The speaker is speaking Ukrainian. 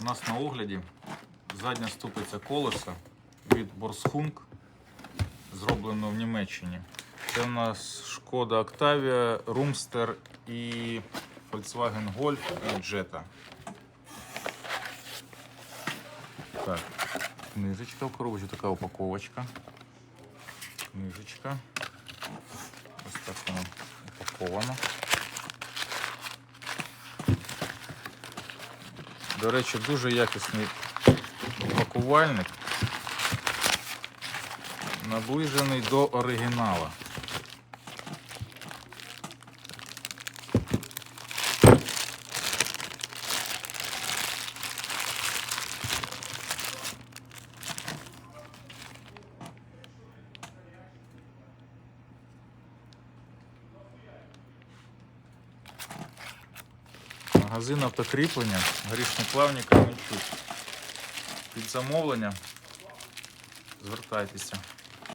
У нас на огляді задня ступиця колеса від Борсхунг, зроблено в Німеччині. Це у нас Шкода Octavia, Roomster і Volkswagen Golf і Jetta. Так, книжечка в коробочці, така упаковочка. Книжечка. Ось так воно упаковано. До речі, дуже якісний пакувальник. Наближений до оригінала. Магазин автокріплення, горішні плавні Каменчук. Під замовлення звертайтеся.